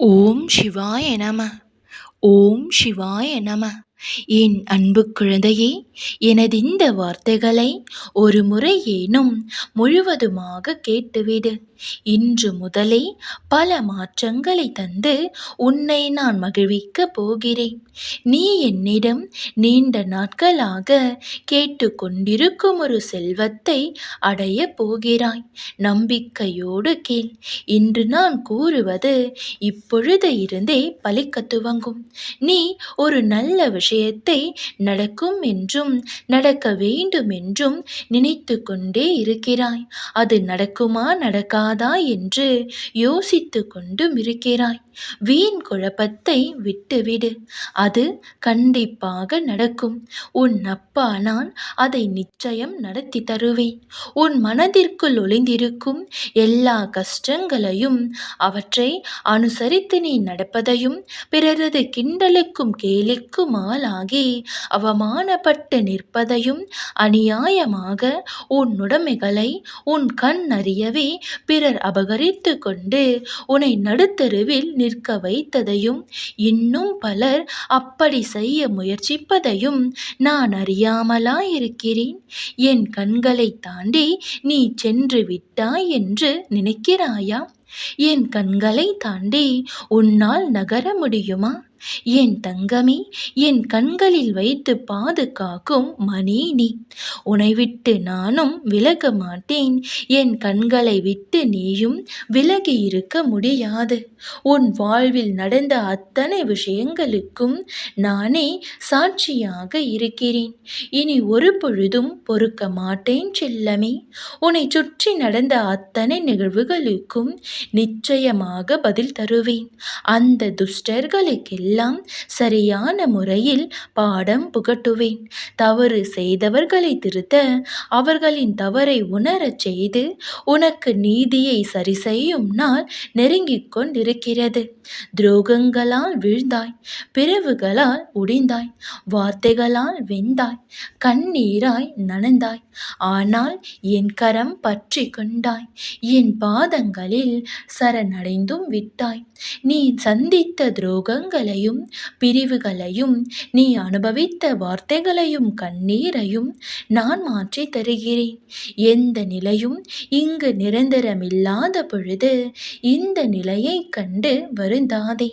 ஓம் சிவாய நம ஓம் சிவாய நம. என் அன்பு குழந்தையே எனது இந்த வார்த்தைகளை ஒரு முறை ஏனும் முழுவதுமாக கேட்டுவிடு. இன்று முதலே பல மாற்றங்களை தந்து உன்னை நான் மகிழ்விக்கப் போகிறேன். நீ என்னிடம் நீண்ட நாட்களாக கேட்டுக்கொண்டிருக்கும் ஒரு செல்வத்தை அடையப் போகிறாய். நம்பிக்கையோடு கேள். இன்று நான் கூறுவது இப்பொழுது இருந்தே பலிக்க துவங்கும். நீ ஒரு நல்ல விஷயத்தை நடக்கும் என்றும் நடக்க வேண்டும் என்றும் நினைத்து கொண்டே இருக்கிறாய். அது நடக்குமா கூடாதா என்று யோசித்து கொண்டும் இருக்கிறாய் வீண் குழப்பத்தை விட்டுவிடு. அது கண்டிப்பாக நடக்கும். உன் அப்பா நான் அதை நிச்சயம் நடத்தி தருவேன். உன் மனதிற்குள் ஒளிந்திருக்கும் எல்லா கஷ்டங்களையும் அவற்றை அனுசரித்து நீ நடப்பதையும் பிறரது கிண்டலுக்கும் கேலிக்கும் ஆளாகி அவமானப்பட்டு நிற்பதையும் அநியாயமாக உன் உடைமைகளை உன் கண் அறியவே பிறர் அபகரித்து கொண்டு உன்னை நடுத்தருவில் நிற்க வைத்ததையும் இன்னும் பலர் அப்படி செய்ய முயற்சிப்பதையும் நான் அறியாமலா இருக்கிறேன் என் கண்களை தாண்டி நீ சென்று விட்டாய் என்று நினைக்கிறாயா? என் கண்களை தாண்டி உன்னால் நகர முடியுமா? என் தங்கமே என் கண்களில் வைத்து பாதுகாக்கும் மணி நீ. உனை விட்டு நானும் விலக மாட்டேன். என் கண்களை விட்டு நீயும் விலகி இருக்க முடியாது. உன் வாழ்வில் நடந்த அத்தனை விஷயங்களுக்கும் நானே சாட்சியாக இருக்கிறேன். இனி ஒரு பொழுதும் பொறுக்க மாட்டேன் செல்லமே. உன்னை சுற்றி நடந்த அத்தனை நிகழ்வுகளுக்கும் நிச்சயமாக பதில் தருவேன். அந்த துஷ்டர்களுக்கெல்லாம் எல்லாம் சரியான முறையில் பாடம் புகட்டுவேன். தவறு செய்தவர்களை திருத்த அவர்களின் தவறை உணரச் செய்து உனக்கு நீதியை சரி செய்யும் நாள் நெருங்கிக் கொண்டிருக்கிறது. துரோகங்களால் வீழ்ந்தாய் பிறவுகளால் உடிந்தாய் வார்த்தைகளால் வெந்தாய் கண்ணீராய் நனைந்தாய். ஆனால் என் கரம் பற்றி கொண்டாய் என் பாதங்களில் சரணடைந்தும் விட்டாய். நீ சந்தித்த துரோகங்களை வேதனையும் பிரிவுகளையும் நீ அனுபவித்த வார்த்தைகளையும் கண்ணீரையும் நான் மாற்றி தருகிறேன். எந்த நிலையும் இங்கு நிரந்தரமில்லாத பொழுது இந்த நிலையை கண்டு வருந்தாதே.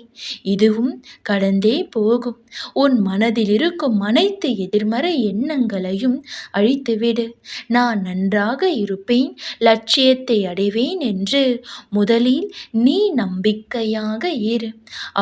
இதுவும் கடந்தே போகும். உன் மனதில் இருக்கும் அனைத்து எதிர்மறை எண்ணங்களையும் அழித்துவிடு. நான் நன்றாக இருப்பேன் லட்சியத்தை அடைவேன் என்று முதலில் நீ நம்பிக்கையாக இரு.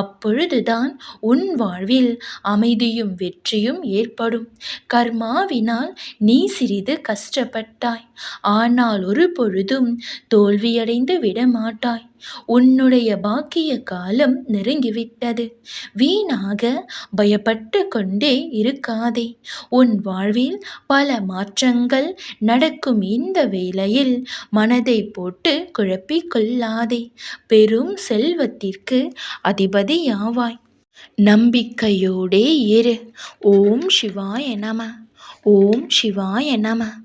அப்பொழுதுதான் உன் வாழ்வில் அமைதியும் வெற்றியும் ஏற்படும். கர்மாவினால் நீ சிறிது கஷ்டப்பட்டாய். ஆனால் ஒரு பொழுதும் தோல்வியடைந்து விடமாட்டாய். உன்னுடைய பாக்கிய காலம் நெருங்கிவிட்டது. வீணாக பயப்பட்டு கொண்டே இருக்காதே. உன் வாழ்வில் பல மாற்றங்கள் நடக்கும் இந்த வேளையில் மனதை போட்டு குழப்பிக் கொள்ளாதே. பெரும் செல்வத்திற்கு அதிபதியாவாய். நம்பிக்கையோடே இரு. ஓம் சிவாய நம. ஓம் சிவாய நம.